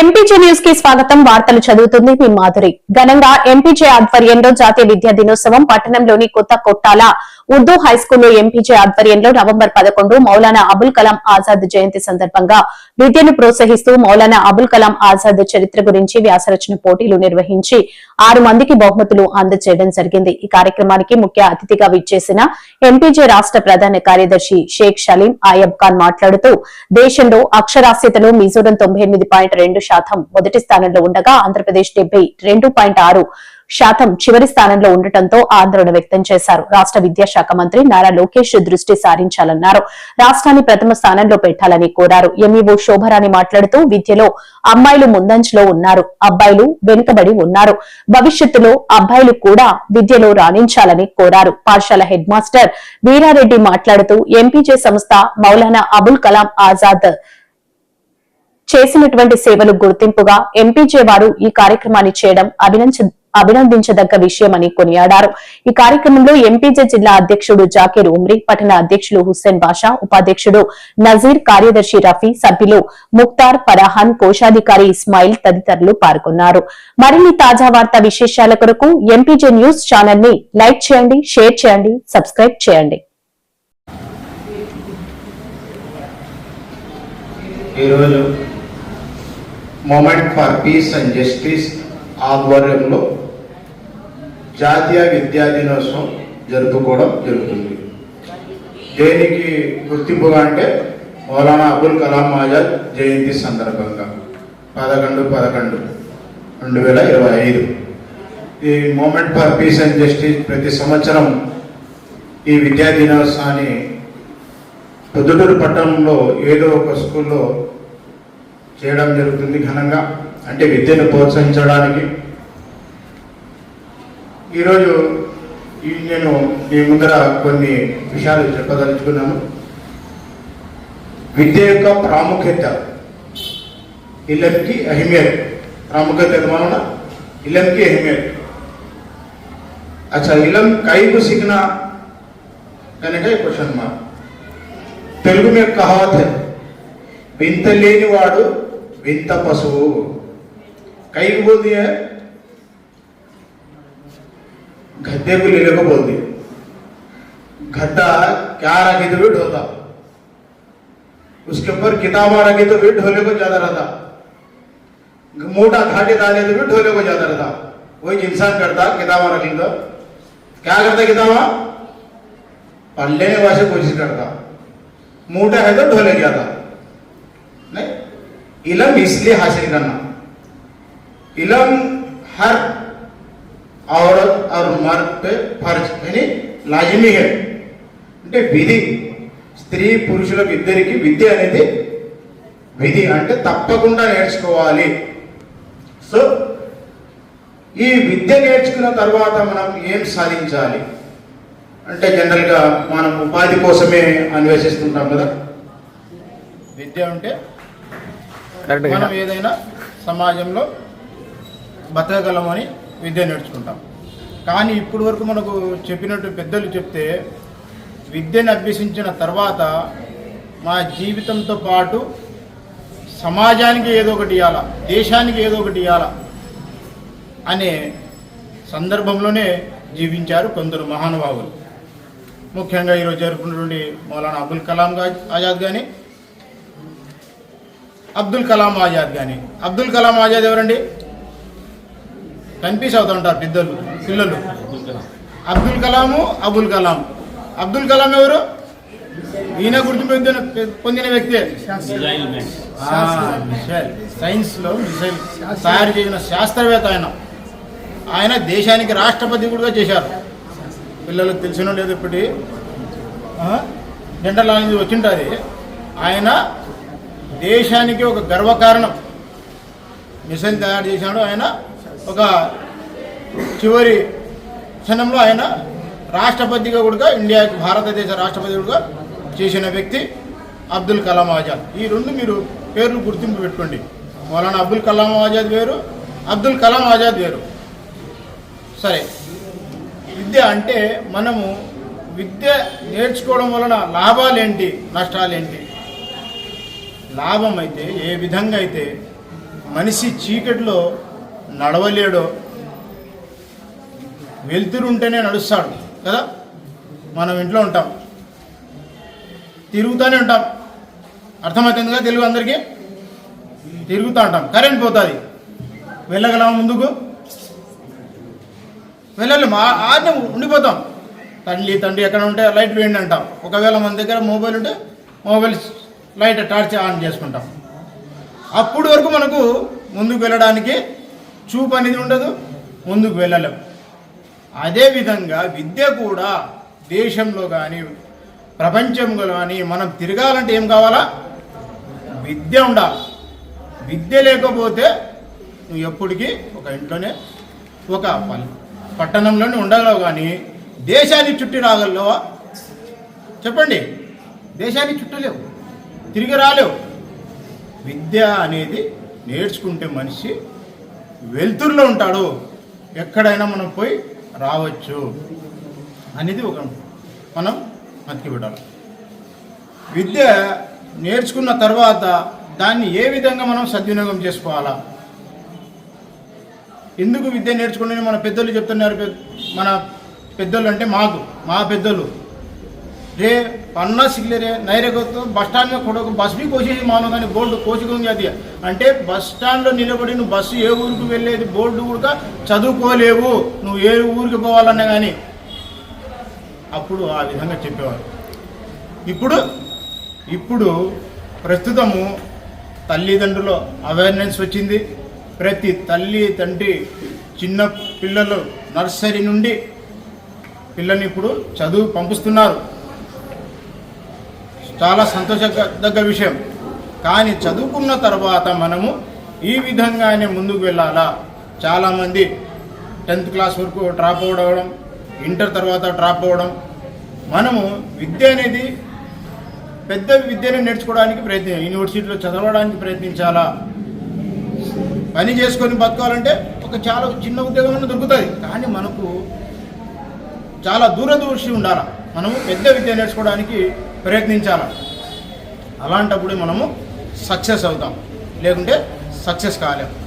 MPJ న్యూస్కి స్వాగతం. వార్తలు చదువుతుంది మీ మాధురి. ఘనంగా ఎంపీజే ఆధ్వర్యంలో జాతీయ విద్యా దినోత్సవం పట్టణంలోని కొత్త కొట్టాల ఉర్దూ హైస్కూల్లో ఎంపీజే ఆధ్వర్యంలో నవంబర్ పదకొండు మౌలానా అబుల్ కలాం ఆజాద్ జయంతి సందర్భంగా విద్యను ప్రోత్సహిస్తూ మౌలానా అబుల్ కలాం ఆజాద్ చరిత్ర గురించి వ్యాసరచన పోటీలు నిర్వహించి ఆరు మందికి బహుమతులు అందజేయడం జరిగింది. ఈ కార్యక్రమానికి ముఖ్య అతిథిగా విచ్చేసిన ఎంపీజే రాష్ట్ర ప్రధాన కార్యదర్శి షేక్ షలీం ఆయబ్ ఖాన్ మాట్లాడుతూ దేశంలో అక్షరాస్యతలో మిజోరం తొంభై ఎనిమిది పాయింట్ రెండు శాతం మొదటి స్థానంలో ఉండగా ఆంధ్రప్రదేశ్ డెబ్బై రెండు పాయింట్ ఆరు శాతం చివరి స్థానంలో ఉండటంతో ఆందోళన వ్యక్తం చేశారు. రాష్ట్ర విద్యాశాఖ మంత్రి నారా లోకేష్ దృష్టి సారించాలన్నారు. రాష్ట్రాన్ని ప్రథమ స్థానంలో పెట్టాలని కోరారు. ఎంఈఓ శోభరాని మాట్లాడుతూ విద్యలో అమ్మాయిలు ముందంజలో ఉన్నారు. అబ్బాయిలు వెనుకబడి ఉన్నారు. భవిష్యత్తులో అబ్బాయిలు కూడా విద్యలో రాణించాలని కోరారు. పాఠశాల హెడ్ మాస్టర్ వీరారెడ్డి మాట్లాడుతూ ఎంపీజే సంస్థ మౌలానా అబుల్ కలాం ఆజాద్ చేసినటువంటి సేవలు గుర్తింపుగా ఎంపీజే వారు ఈ కార్యక్రమాన్ని చేయడం అభినంచ అభినందించదగ్గ విషయమని కొనియాడారు. ఈ కార్యక్రమంలో ఎంపీజే జిల్లా అధ్యక్షుడు జాకీర్ ఉమ్రీ పట్టణ అధ్యక్షులు హుస్సేన్ బాషా ఉపాధ్యక్షుడు నజీర్ కార్యదర్శి రఫీ సభ్యులు ముక్తార్ ఫరాహాన్ కోశాధికారి ఇస్మాయిల్ తదితరులు పాల్గొన్నారు. మరిన్ని తాజా వార్తా విశేషాల కొరకు ఎంపీజే న్యూస్ ఛానల్ని లైక్ చేయండి షేర్ చేయండి సబ్స్క్రైబ్ చేయండి. ఈరోజు movement for peace and justice ఆధ్వర్యంలో జాతీయ విద్యా దినోత్సవం జరుపుకోవడం జరుగుతుంది. దేనికి గుర్తింపుగా అంటే మౌలానా అబుల్ కలాం ఆజాద్ జయంతి సందర్భంగా పదకొండు పదకొండు రెండు వేల ఇరవై ఐదు. ఈ movement for peace and justice ప్రతి సంవత్సరం ఈ విద్యా దినోత్సవాన్ని పొద్దుటూరు పట్టణంలో ఏదో ఒక స్కూల్లో చేయడం జరుగుతుంది ఘనంగా. అంటే విద్యను ప్రోత్సహించడానికి ఈరోజు నేను మీ ముందర కొన్ని విషయాలు చెప్పదలుచుకున్నాను. విద్య యొక్క ప్రాముఖ్యత ఇళ్ళకి అహిమేర్ ప్రాముఖ్యత వలన ఇళ్ళకి అహిమేర్ అచ్చా ఇలం కైకు సిగ్న కనుక క్వశ్చన్ మా తెలుగు మీద కహావత్. వింత లేనివాడు వింత పశువు. కైకు పోతే को बोलती है गद्दा क्या रखे तो भी ढोता। उसके ऊपर किताबा रखे तो भी ढोले को ज़्यादा रहता। मोटा घाटे डाले तो भी ढोले को ज़्यादा रहता। वही इंसान करता, किताबा रखी तो क्या करता किताबा? पढ़ लेने वाले कोशिश करता। मोटा है तो ढोले गया था। नहीं, इलम इसलिए हासिल करना। इलम हर औरत और मर्द पे फर्ज यानी लाजिमी है అంటే విధి స్త్రీ పురుషులకు ఇద్దరికి విద్య అనేది విధి అంటే తప్పకుండా నేర్చుకోవాలి సో ఈ విద్య నేర్చుకున్న తర్వాత మనం ఏం సాధించాలి అంటే జనరల్గా మనం ఉపాధి కోసమే అన్వేషిస్తుంటాం కదా విద్య అంటే మనం ఏదైనా సమాజంలో బతకగలమని విద్య నేర్చుకుంటాం. కానీ ఇప్పటి వరకు మనకు చెప్పినట్టు పెద్దలు చెప్తే విద్యను అభ్యసించిన తర్వాత మా జీవితంతో పాటు సమాజానికి ఏదో ఒకటి ఇవ్వాలా దేశానికి ఏదో ఒకటి ఇవ్వాలా అనే సందర్భంలోనే జీవించారు కొందరు మహానుభావులు. ముఖ్యంగా ఈరోజు జరుపుకున్నటువంటి మౌలానా అబుల్ కలాం ఆజాద్ కానీ అబ్దుల్ కలాం ఆజాద్ కానీ అబ్దుల్ కలాం ఆజాద్ ఎవరండి? కన్ఫ్యూజ్ అవుతుంటారు పెద్దలు పిల్లలు అబ్దుల్ కలాము అబుల్ కలాం. అబ్దుల్ కలాం ఎవరు? ఈయన గుర్తు పొందిన పొందిన వ్యక్తే. సైన్స్లో మిసైల్ తయారు చేసిన శాస్త్రవేత్త ఆయన. ఆయన దేశానికి రాష్ట్రపతి కూడా చేశారు. పిల్లలకు తెలిసిన లేదు ఇప్పటి. జనరల్ నాలెడ్జ్ వచ్చింటుంది. ఆయన దేశానికి ఒక గర్వకారణం. మిసైల్ తయారు చేశాడు ఆయన. ఒక చివరి క్షణంలో ఆయన రాష్ట్రపతిగా కూడా ఇండియాకు భారతదేశ రాష్ట్రపతి కూడా చేసిన వ్యక్తి అబ్దుల్ కలాం ఆజాద్. ఈ రెండు మీరు పేర్లు గుర్తింపు పెట్టుకోండి. మౌలానా అబ్దుల్ కలాం ఆజాద్ వేరు అబ్దుల్ కలాం ఆజాద్ వేరు. సరే. విద్య అంటే మనము విద్య నేర్చుకోవడం వలన లాభాలేంటి నష్టాలేంటి? లాభం అయితే ఏ విధంగా అయితే మనిషి చీకటిలో నడవలేడో. వెలుతురు ఉంటేనే నడుస్తాడు కదా? మనం ఇంట్లో ఉంటాం. తిరుగుతూనే ఉంటాం. అర్థమవుతుందిగా తెలుగు అందరికీ? తిరుగుతూ ఉంటాం. కరెంట్ పోతుంది. వెళ్ళగలమా ముందుకు? వెళ్ళలేము. ఆజ్ఞ ఉండిపోతాం. తండ్రి తండ్రి ఎక్కడ ఉంటే లైట్ వేయండి అంటాం. ఒకవేళ మన దగ్గర మొబైల్ ఉంటే మొబైల్ లైట్ టార్చ్ ఆన్ చేసుకుంటాం. అప్పుడు వరకు మనకు ముందుకు వెళ్ళడానికి చూపు అనేది ఉండదు ముందుకు వెళ్ళలేం. అదేవిధంగా విద్య కూడా దేశంలో కానీ ప్రపంచంలో కానీ మనం తిరగాలంటే ఏం కావాలా? విద్య ఉండాలి. విద్య లేకపోతే నువ్వు ఎప్పటికీ ఒక ఇంట్లోనే ఒక పట్టణంలోనే ఉండగలవు కానీ దేశాన్ని చుట్టి రాగలవా? చెప్పండి. దేశాన్ని చుట్టలేవు తిరిగి రాలేవు. విద్య అనేది నేర్చుకుంటే మనిషి వెలుతురులో ఉంటాడు. ఎక్కడైనా మనం పోయి రావచ్చు అనేది ఒక మనం మతికి పెట్టాలి. విద్య నేర్చుకున్న తర్వాత దాన్ని ఏ విధంగా మనం సద్వినియోగం చేసుకోవాలా? ఎందుకు విద్య నేర్చుకుని మన పెద్దలు చెప్తున్నారు. మన పెద్దలు అంటే మాకు మా పెద్దలు రే పన్నా సిగ్లే రే బస్ స్టాండ్ కూడా కొడుకు బస్ బి కోసేసి కానీ బోర్డు కోసుకుంది అది అంటే బస్ స్టాండ్లో నిలబడి నువ్వు బస్సు ఏ ఊరికి వెళ్ళేది బోర్డు కూడా చదువుకోలేవు నువ్వు ఏ ఊరికి పోవాలన్నా కానీ అప్పుడు ఆ విధంగా చెప్పేవారు ఇప్పుడు ఇప్పుడు ప్రస్తుతము తల్లిదండ్రుల అవేర్నెస్ వచ్చింది ప్రతి తల్లి తండ్రి చిన్న పిల్లలు నర్సరీ నుండి పిల్లల్ని ఇప్పుడు చదువు పంపిస్తున్నారు చాలా సంతోషదగ్గ విషయం. కానీ చదువుకున్న తర్వాత మనము ఈ విధంగానే ముందుకు వెళ్ళాలా? చాలామంది టెన్త్ క్లాస్ వరకు డ్రాప్ అవడం ఇంటర్ తర్వాత డ్రాప్ అవ్వడం మనము విద్య అనేది పెద్ద విద్యను నేర్చుకోవడానికి ప్రయత్నం యూనివర్సిటీలో చదవడానికి ప్రయత్నించాలా? పని చేసుకొని బతకాలంటే ఒక చాలా చిన్న ఉద్యోగం దొరుకుతుంది. కానీ మనకు చాలా దూరదృష్టి ఉండాలి? మనము పెద్ద విద్య నేర్చుకోవడానికి ప్రయత్నించాలి? అలాంటప్పుడు మనము సక్సెస్ అవుతాం. లేకుంటే సక్సెస్ కాలేం.